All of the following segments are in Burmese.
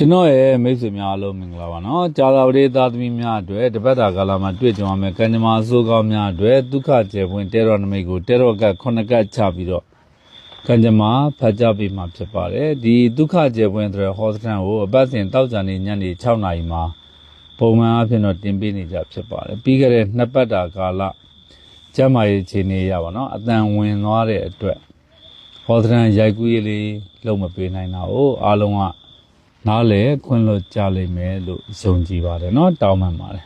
ကျွန်တော်ရဲ့မိတ်ဆွေများအားလုံးမင်္ဂလာပါနော်ကြာသာပတိသားသမီးများအတွက်တပတ်တာကာလမှာတွေ့ကြုံရမယ်ကံကြမ္မာအစိုးကောင်းများအတွက်ဒုက္ခကျေပွင့်တဲတော်နမိတ်ကိုတဲတော်ကခုနှစ်ကတ်ချပြီးတော့ကံကြမ္မာဖတ်ကြားပေးမှာဖြစ်ပါတယ်ဒီဒုက္ခကျေပွင့်တဲ့ဟောစတန်ကိုအပတ်စဉ်တောက်ကြနေညနေ6နာရီမှာပုံမှန်အဖြစ်တော့တင်ပေးနေကြဖြစ်ပါတယ်ပြီးခဲ့တဲ့နှစ်ပတ်တာကာလကျမ်းမာရေးခြေနေရပါနော်အတန်ဝင်သွားတဲ့အတွက်ဟောစတန်ရိုက်ကူးရေးလေးလုံးမပေးနိုင်တာကိုအားလုံးက နားလေခွင့်လွတ်ကြလိမ့်မယ်လို့ယုံကြည်ပါတယ်เนาะတောင်းပန်ပါတယ်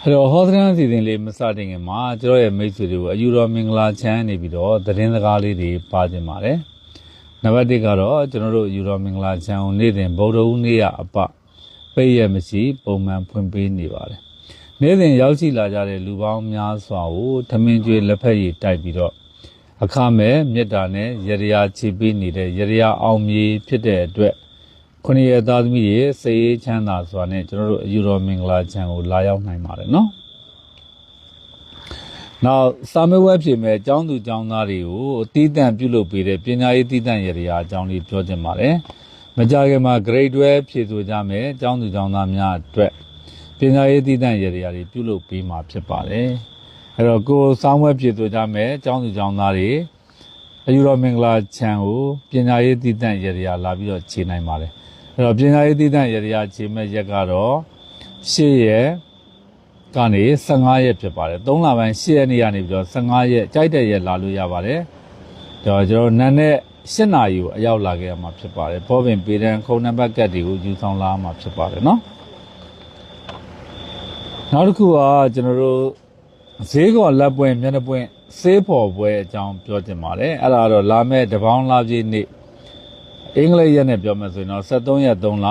အဲ့တော့ဟောသရန်အစီအစဉ်လေးမစတင်ခင်မှာကျွန်တော်ရဲ့မိတ်ဆွေတွေကိုအယူတော်မင်္ဂလာချမ်းနေပြီးတော့သတင်းစကားလေးတွေပါခြင်းပါတယ်နံပါတ်1ကတော့ကျွန်တော်တို့အယူတော်မင်္ဂလာချမ်းကိုနေ့စဉ်ဗုဒ္ဓဦးနေ့ရအပပိတ်ရမရှိပုံမှန်ဖွင့်ပေးနေပါတယ်နေ့စဉ်ရောက်ရှိလာကြတဲ့လူပေါင်းများစွာကိုထမင်းကျွေးလက်ဖက်ရည်တိုက်ပြီးတော့ အခမဲ့မေတ္တာနဲ့ယရရာချီပေးနေတဲ့ယရရာအောင်မြေဖြစ်တဲ့အတွက်ခုနှစ်ရသားသမီးတွေစေရေးချမ်းသာစွာနဲ့ကျွန်တော်တို့အယူတော်မင်္ဂလာချမ်းကိုလာရောက်နိုင်ပါတယ်နော်။နောက်စာမေးပွဲဖြေမဲ့အကြောင်းသူအကြောင်းသားတွေကိုအတီးတန့်ပြုလုပ်ပေးတဲ့ပညာရေးတည်တန့်ယရရာအကြောင်းလေးပြောချင်ပါတယ်။မကြခင်မှာ grade 12ဖြေဆိုကြမယ်အကြောင်းသူအကြောင်းသားများအတွက်ပညာရေးတည်တန့်ယရရာတွေပြုလုပ်ပေးမှာဖြစ်ပါတယ်။ အဲ့တော့ကိုယ်စောင်းဝဲပြည်သူကြမယ်အကြောင်းသူအကြောင်းသားတွေအယူတော်မင်္ဂလာချံကိုပညာရေးတည်တံ့ရရလာပြီးတော့ခြေနိုင်ပါတယ်အဲ့တော့ပညာရေးတည်တံ့ရရခြေမဲ့ရက်ကတော့၈ရက်ကနေ15ရက်ဖြစ်ပါတယ်3လပိုင်း8ရက်နေ့ကနေပြီးတော့15ရက်ကြိုက်တဲ့ရက်လာလို့ရပါတယ်တော့ကျွန်တော်နန်းနဲ့7နာရီကိုအရောက်လာခဲ့ရမှာဖြစ်ပါတယ်ဘောပင်ပေတန်းခုံနံပါတ်ကတ်တွေကိုယူဆောင်လာမှာဖြစ်ပါတယ်เนาะနောက်တစ်ခုကကျွန်တော်တို့ ဈေးကော်လက်ပွင့်မျက်နှာပွင့်စေးဖော်ပွဲအကြောင်းပြောချင်ပါတယ်အဲ့ဒါတော့လာမဲ့တပေါင်းလာပြည့်နေ့အင်္ဂလိပ်ရက်နဲ့ပြောမယ်ဆိုရင်တော့73ရက်3လ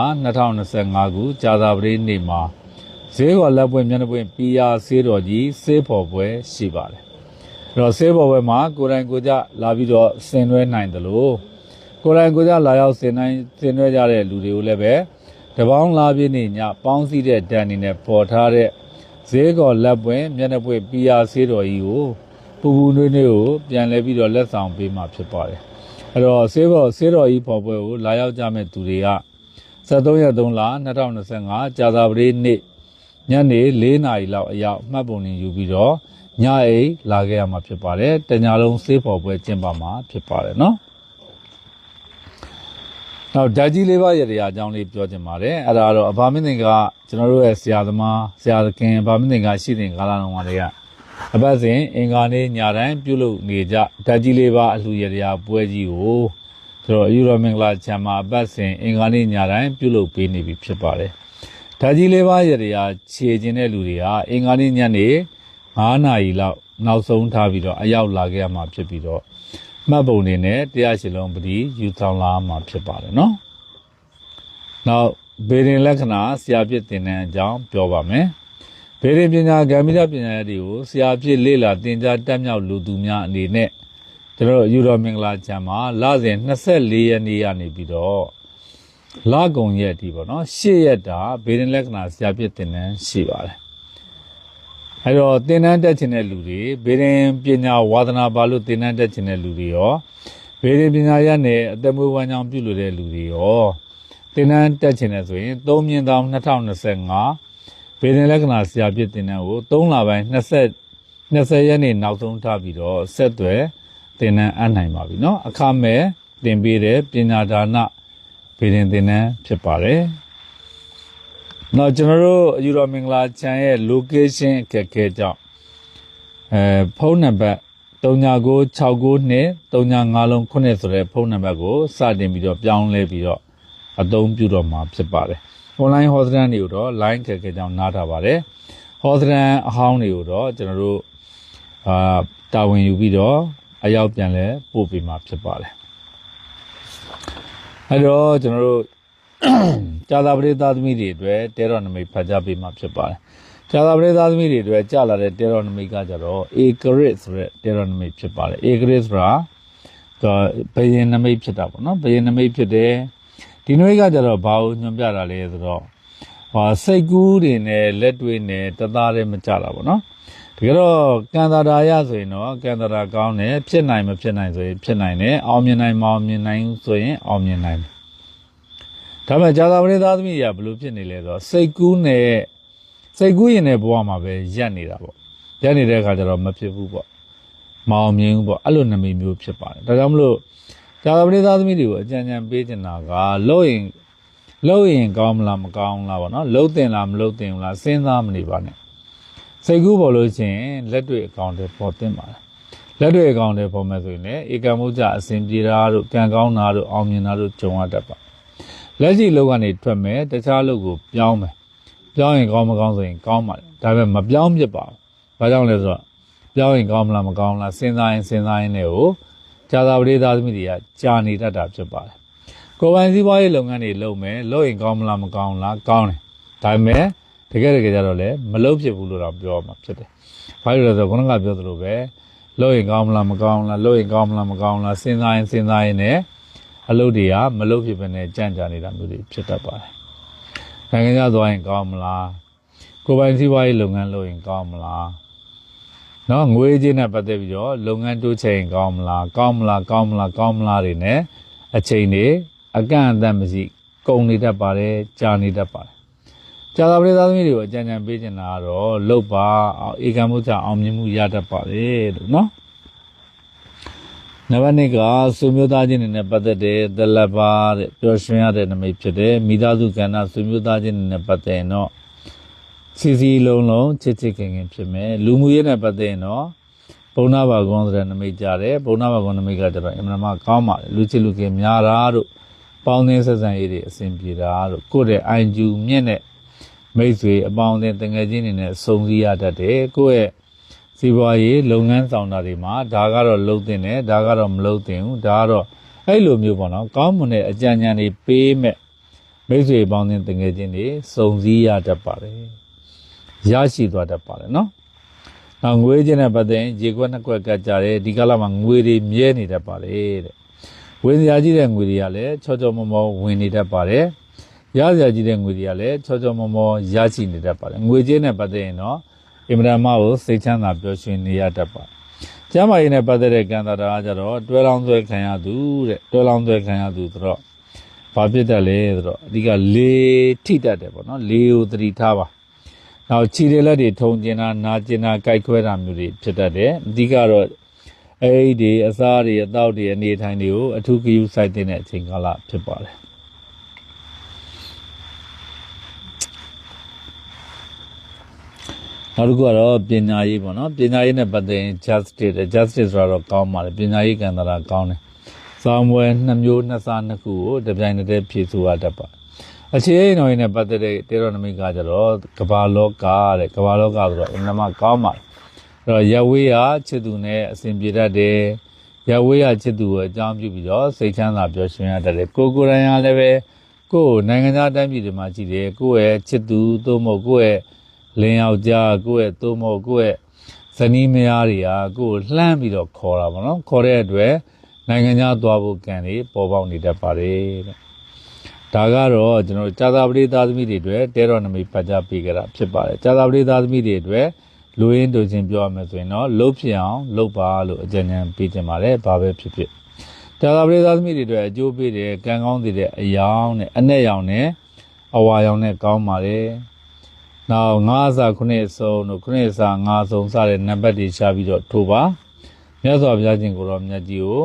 2025ခုကြာသပတေးနေ့မှာဈေးကော်လက်ပွင့်မျက်နှာပွင့်ပီယာဆေးတော်ကြီးစေးဖော်ပွဲရှိပါတယ်အဲ့တော့စေးဖော်ပွဲမှာကိုယ်တိုင်ကိုယ်ကြလာပြီးတော့ဆင်နွှဲနိုင်တယ်လို့ကိုယ်တိုင်ကိုယ်ကြလာရောက်ဆင်နိုင်ဆင်နွှဲကြတဲ့လူတွေကိုလည်းပဲတပေါင်းလာပြည့်နေ့ညပေါင်းစည်းတဲ့တန်နေနဲ့ပေါ်ထားတဲ့ ဈေးကော်လက်ပွင့်မျက်နှာပွင့်ပီယာဆေးတော်ကြီးကိုပူပူနွေးနွေးကိုပြန်လဲပြီးတော့လက်ဆောင်ပေးမှဖြစ်ပါတယ်အဲ့တော့ဆေးဘော်ဆေးတော်ကြီးဖော်ပွဲကိုလာရောက်ကြမဲ့သူတွေက73ရက်3လ2025ကြာသပတေးနေ့ညနေ4နာရီလောက်အရောက်မှတ်ပုံတင်ယူပြီးတော့ညအိမ်လာခဲ့ရမှာဖြစ်ပါတယ်တညာလုံးဆေးဖော်ပွဲကျင်းပမှာဖြစ်ပါတယ်နော် နောက်ဓာကြီးလေးပါးရတဲ့အကြောင်းလေးပြောချင်ပါတယ်အဲ့ဒါတော့အဘာမင်းသင်ကကျွန်တော်တို့ရဲ့ဆရာသမားဆရာသခင်အဘာမင်းသင်ကရှိတဲ့ကာလတော်မှာတွေကအပတ်စဉ်အင်္ဂါနေ့ညတိုင်းပြုလုပ်နေကြဓာကြီးလေးပါးအလှူရတဲ့အပွဲကြီးကိုကျွန်တော်ယူရောမင်္ဂလာချမ်းမှာအပတ်စဉ်အင်္ဂါနေ့ညတိုင်းပြုလုပ်ပေးနေပြီဖြစ်ပါတယ်ဓာကြီးလေးပါးရတဲ့အခြေခြင်းတဲ့လူတွေဟာအင်္ဂါနေ့ညနေ9နာရီလောက်နောက်ဆုံးထားပြီးတော့အရောက်လာခဲ့ရမှာဖြစ်ပြီးတော့ မှတ်ပုံနေနဲ့တရားရှိလုံးပတိယူဆောင်လာမှာဖြစ်ပါတယ်နော်။နောက်ဘေရင်လက္ခဏာဆရာဖြစ်တင်တဲ့အကြောင်းပြောပါမယ်။ဘေရင်ပညာဂမ်မီရပညာရပ်တွေကိုဆရာဖြစ်လေ့လာသင်ကြားတက်မြောက်လူသူများအနေနဲ့ကျွန်တော်တို့ယူတော်မင်္ဂလာချမ်းမှာလစဉ်24ရက်နေ့ကနေပြီးတော့လကုံရက်ဒီပေါ့နော်10ရက်တာဘေရင်လက္ခဏာဆရာဖြစ်တင်တဲ့ရှိပါတယ်။ အဲတော့သင်တန်းတက်ခြင်းတဲ့လူတွေဘေရင်ပညာဝါသနာပါလို့သင်တန်းတက်ခြင်းတဲ့လူတွေရောဘေရင်ပညာရနဲ့အသက်မွေးဝမ်းကြောင်းပြုလို့တဲ့လူတွေရောသင်တန်းတက်ခြင်းတဲ့ဆိုရင်3မြင်းတောင်2025ဘေရင်လက္ခဏာဆရာပြည့်သင်တန်းကို3လပိုင်း20 20ရက်နေ့နောက်ဆုံးထားပြီးတော့ဆက်သွယ်သင်တန်းအပ်နိုင်ပါပြီเนาะအခမဲ့သင်ပေးတဲ့ပညာဒါနဘေရင်သင်တန်းဖြစ်ပါတယ် နောက်ကျွန်တော်တို့ယူရောမင်္ဂလာချန်ရဲ့ location အခက်အခဲကြောင့်အဲဖုန်းနံပါတ်399692 35လုံးခုနှစ်ဆိုတဲ့ဖုန်းနံပါတ်ကိုစတင်ပြီးတော့ပြောင်းလဲပြီးတော့အသုံးပြုတော့မှာဖြစ်ပါတယ်။ online ဟောစတန်တွေကိုတော့ line ခက်ခဲကြောင်းနားထားပါတယ်။ဟောစတန်အဟောင်းတွေကိုတော့ကျွန်တော်တို့အာတာဝန်ယူပြီးတော့အရောက်ပြန်လဲပို့ပေးမှာဖြစ်ပါတယ်။အဲတော့ကျွန်တော်တို့ ကြာသာပရိသတ်သမီးတွေအတွက်တဲတော်နမိတ်ဖတ်ကြားပေးမှာဖြစ်ပါတယ်။ကြာသာပရိသတ်သမီးတွေအတွက်ကြာလာတဲ့တဲတော်နမိတ်ကကြတော့ဧကရစ်ဆိုတဲ့တဲတော်နမိတ်ဖြစ်ပါတယ်။ဧကရစ်ဆိုတာတော့ဘယင်နမိတ်ဖြစ်တာပေါ့နော်။ဘယင်နမိတ်ဖြစ်တယ်။ဒီနမိတ်ကကြတော့ဘာကိုညွှန်ပြတာလဲဆိုတော့ဟာစိတ်ကူးတွေနဲ့လက်တွေနဲ့တသားတည်းမကြတာပေါ့နော်။တကယ်တော့ကံတာရာရဆိုရင်တော့ကံတာရာကောင်းတယ်ဖြစ်နိုင်မဖြစ်နိုင်ဆိုရင်ဖြစ်နိုင်တယ်အောင်မြင်နိုင်မအောင်မြင်နိုင်ဆိုရင်အောင်မြင်နိုင်တယ် ဒါပေမဲ့ဇာတာပရိသသမီးတွေကဘယ်လိုဖြစ်နေလဲဆိုတော့စိတ်ကူးနဲ့စိတ်ကူးရင်တဲ့ဘဝမှာပဲရက်နေတာပေါ့ရက်နေတဲ့အခါကျတော့မဖြစ်ဘူးပေါ့မအောင်မြင်ဘူးပေါ့အဲ့လိုနမိတ်မျိုးဖြစ်ပါတယ်ဒါကြောင့်မလို့ဇာတာပရိသသမီးတွေကိုအကြံဉာဏ်ပေးချင်တာကလို့ရင်လို့ရင်ကောင်းမလားမကောင်းလားပေါ့နော်လှုပ်တင်လားမလှုပ်တင်ဘူးလားစဉ်းစားမနေပါနဲ့စိတ်ကူးပေါ်လို့ရှိရင်လက်တွေ့အကောင့်တွေပေါ်တင်ပါတယ်လက်တွေ့အကောင့်တွေပေါ်မဲ့ဆိုရင်လည်းဧကမှုကြအစဉ်ပြေတာတို့ကံကောင်းတာတို့အောင်မြင်တာတို့ကြုံရတတ်ပါ လက်ရှိလောက်ကနေထွက်မယ်တခြားလောက်ကိုပြောင်းမယ်ပြောင်းရင်ကောင်းမကောင်းဆိုရင်ကောင်းပါလေဒါပေမဲ့မပြောင်းဖြစ်ပါဘူးဘာကြောင့်လဲဆိုတော့ပြောင်းရင်ကောင်းမလားမကောင်းလားစဉ်းစားရင်စဉ်းစားရင်လည်းကိုဇာတာပရိသသမီးတွေကကြာနေတတ်တာဖြစ်ပါတယ်ကိုယ်ပိုင်စည်းပွားရေးလုပ်ငန်းတွေလုပ်မယ်လုပ်ရင်ကောင်းမလားမကောင်းလားကောင်းတယ်ဒါပေမဲ့တကယ်တကယ်ကြတော့လည်းမလုပ်ဖြစ်ဘူးလို့တော့ပြောမှာဖြစ်တယ်ဘာလို့လဲဆိုတော့ခုနကပြောသလိုပဲလုပ်ရင်ကောင်းမလားမကောင်းလားလုပ်ရင်ကောင်းမလားမကောင်းလားစဉ်းစားရင်စဉ်းစားရင်လည်း အလုပ်တွေကမလုပ်ဖြစ်ပဲနဲ့ကြံ့ကြာနေတာမျိုးတွေဖြစ်တတ်ပါတယ်။နိုင်ငံခြားသွားရင်ကောင်းမလား။ကိုယ်ပိုင်စီးပွားရေးလုပ်ငန်းလုပ်ရင်ကောင်းမလား။နော်ငွေကြေးနဲ့ပတ်သက်ပြီးတော့လုပ်ငန်းတိုးချဲ့ရင်ကောင်းမလား။ကောင်းမလားကောင်းမလားကောင်းမလားတွေနဲ့အချိန်တွေအကန့်အသတ်မရှိကုန်နေတတ်ပါတယ်ကြာနေတတ်ပါတယ်။ကြာသာပရိသတ်သမီးတွေကိုအကြံဉာဏ်ပေးချင်တာကတော့လုတ်ပါအေကံမှုချအောင်မြင်မှုရတတ်ပါတယ်လို့နော်။ နံပါတ်2ကဆွေမျိုးသားချင်းတွေနဲ့ပတ်သက်တဲ့တလပါတဲ့ပျော်ရွှင်ရတဲ့နမိတ်ဖြစ်တယ်မိသားစုကဏ္ဍဆွေမျိုးသားချင်းတွေနဲ့ပတ်သက်ရင်တော့စီစီလုံးလုံးချစ်ချစ်ခင်ခင်ဖြစ်မယ်လူမှုရေးနဲ့ပတ်သက်ရင်တော့ဘုံနာဘာကွန်ဆိုတဲ့နမိတ်ကြတယ်ဘုံနာဘာကွန်နမိတ်ကကျတော့အင်မတန်မှကောင်းပါတယ်လူချစ်လူခင်များတာတို့ပေါင်းသင်းဆက်ဆံရေးတွေအဆင်ပြေတာတို့ကိုယ့်ရဲ့အိုင်ဂျူမြင့်တဲ့မိတ်ဆွေအပေါင်းအသင်းတငယ်ချင်းတွေနဲ့စုံစည်းရတတ်တယ်ကိုယ့်ရဲ့ စီးပွားရေးလုပ်ငန်းဆောင်တာတွေမှာဒါကတော့လုံးတင်တယ်ဒါကတော့မလုံးတင်ဘူးဒါကတော့အဲ့လိုမျိုးပေါ့နော်ကောင်းမွန်တဲ့အကြံဉာဏ်တွေပေးမဲ့မိတ်ဆွေပေါင်းတဲ့တငယ်ချင်းတွေစုံစည်းရတတ်ပါတယ်ရရှိသွားတတ်ပါတယ်နော်နောက်ငွေချင်းနဲ့ပတ်သက်ရင်ရေခွက်နှစ်ခွက်ကကြတယ်ဒီကလာမှာငွေတွေမြဲနေတတ်ပါတယ်တဲ့ဝင်စရာကြီးတဲ့ငွေတွေကလည်းချောချောမောမောဝင်နေတတ်ပါတယ်ရစရာကြီးတဲ့ငွေတွေကလည်းချောချောမောမောရရှိနေတတ်ပါတယ်ငွေချင်းနဲ့ပတ်သက်ရင်တော့ အင်မတန်မှကိုစိတ်ချမ်းသာပျော်ရွှင်နေရတတ်ပါကျမ်းမာရေးနဲ့ပတ်သက်တဲ့ကံတာတာကကြတော့တွဲလောင်းသွဲခံရသူတဲ့တွဲလောင်းသွဲခံရသူဆိုတော့ဘာဖြစ်တတ်လဲဆိုတော့အဓိကလေထိတတ်တယ်ပေါ့နော်လေကိုသတိထားပါနောက်ခြေတွေလက်တွေထုံကျင်တာနာကျင်တာကြိုက်ခွဲတာမျိုးတွေဖြစ်တတ်တယ်အဓိကတော့အဲ့ဒီအစားတွေအသောက်တွေအနေထိုင်တွေကိုအထူးဂရုစိုက်တဲ့အချိန်ကာလဖြစ်ပါတယ် နောက်တစ်ခုကတော့ပညာရေးပေါ့နော်ပညာရေးနဲ့ပတ်သက်ရင် justice တဲ့ justice ဆိုတော့ကောင်းပါလေပညာရေးကံတာရာကောင်းတယ်စောင်းပွဲနှစ်မျိုးနှစ်စားနှစ်ခုကိုတပြိုင်တည်းဖြည့်ဆိုရတတ်ပါအခြေအနေတော်ရင်နဲ့ပတ်သက်တဲ့တေရောနမိကကြတော့ကဘာလောကတဲ့ကဘာလောကဆိုတော့အင်မနာကောင်းပါလေအဲ့တော့ရဝေးရချစ်သူနဲ့အစဉ်ပြေတတ်တယ်ရဝေးရချစ်သူကိုအကြောင်းပြုပြီးတော့စိတ်ချမ်းသာပျော်ရွှင်ရတတ်တယ်ကိုကိုယ်တိုင်ရလည်းပဲကိုယ်နိုင်ငံသားတိုင်းပြည်တွေမှာကြည့်တယ်ကိုယ့်ရဲ့ချစ်သူသို့မဟုတ်ကိုယ့်ရဲ့ လင်းယောက်ျားကိုယ့်ရဲ့သို့မဟုတ်ကိုယ့်ရဲ့ဇနီးမယားတွေကကိုယ်လှမ်းပြီးတော့ခေါ်တာပေါ့နော်ခေါ်တဲ့အတွက်နိုင်ငံခြားသွားဖို့ကံတွေပေါ်ပေါက်နေတတ်ပါတယ်တဲ့ဒါကတော့ကျွန်တော်ကြာသာပရိသသမီးတွေအတွက်တဲတော်နမိတ်ပတ်ကြပေးကြတာဖြစ်ပါတယ်ကြာသာပရိသသမီးတွေအတွက်လူရင်းတို့ချင်းပြောရမယ်ဆိုရင်တော့လှုပ်ဖြစ်အောင်လှုပ်ပါလို့အကြံဉာဏ်ပေးတင်ပါတယ်ဘာပဲဖြစ်ဖြစ်ကြာသာပရိသသမီးတွေအတွက်အကျိုးပေးတယ်ကံကောင်းတဲ့အယောင်နဲ့အနဲ့ရောင်နဲ့အဝါရောင်နဲ့ကောင်းပါတယ် နောက်ငါးစာခုနှစ်စုံတို့ခုနှစ်စာငါးစုံစတဲ့နံပါတ်တွေရှာပြီးတော့ထိုးပါမြတ်စွာဘုရားရှင်ကိုရောမြတ်ကြီးကို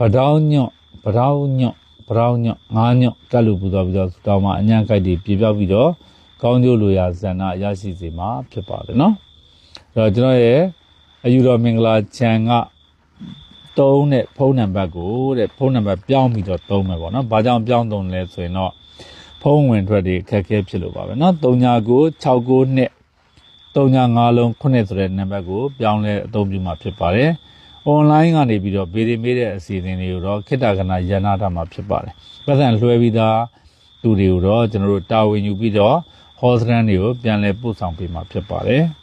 ဗဒောင်းညွန့်ဗဒောင်းညွန့်ဗဒောင်းညွန့်ငါးညွန့်ကတ်လူပူဇော်ပြီးတော့တောင်းမှာအညံ့ကိုက်တွေပြပြောက်ပြီးတော့ကောင်းကျိုးလိုရာဇန္နာရရှိစေမှာဖြစ်ပါတယ်နော်အဲ့တော့ကျွန်တော်ရဲ့အယူတော်မင်္ဂလာချန်ကတုံးတဲ့ဖုန်းနံပါတ်ကိုတဲ့ဖုန်းနံပါတ်ပြောင်းပြီးတော့တုံးမယ်ပေါ့နော်။ဘာကြောင့်ပြောင်းတုံးလဲဆိုရင်တော့ ဖုံးဝင်ထွက်တွေအခက်အခဲဖြစ်လို့ပါပဲเนาะ39 69နှစ်35လုံး9ဆိုတဲ့နံပါတ်ကိုပြောင်းလဲအသုံးပြုမှာဖြစ်ပါတယ်။ online ကနေပြီးတော့ဗီဒီမေးတဲ့အစီအစဉ်တွေကိုတော့ခိတ္တကနာရန်နာတာမှာဖြစ်ပါတယ်။ပတ်စံလွှဲပြီးသားလူတွေကိုတော့ကျွန်တော်တို့တာဝန်ယူပြီးတော့ဟောစရန်တွေကိုပြန်လဲပို့ဆောင်ပေးမှာဖြစ်ပါတယ်။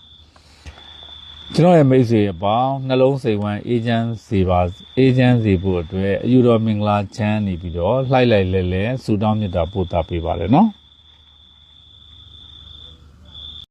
ကျွန်တော်ရဲ့မိတ်ဆွေအပေါင်းနှလုံးစိတ်ဝမ်းအေဂျင့်စီပါအေဂျင့်စီဖို့အတွက်အယူတော်မင်္ဂလာချမ်းနေပြီးတော့လှိုက်လိုက်လဲလဲဆူတောင်းမြတ်တာပို့တာပေးပါတယ်နော်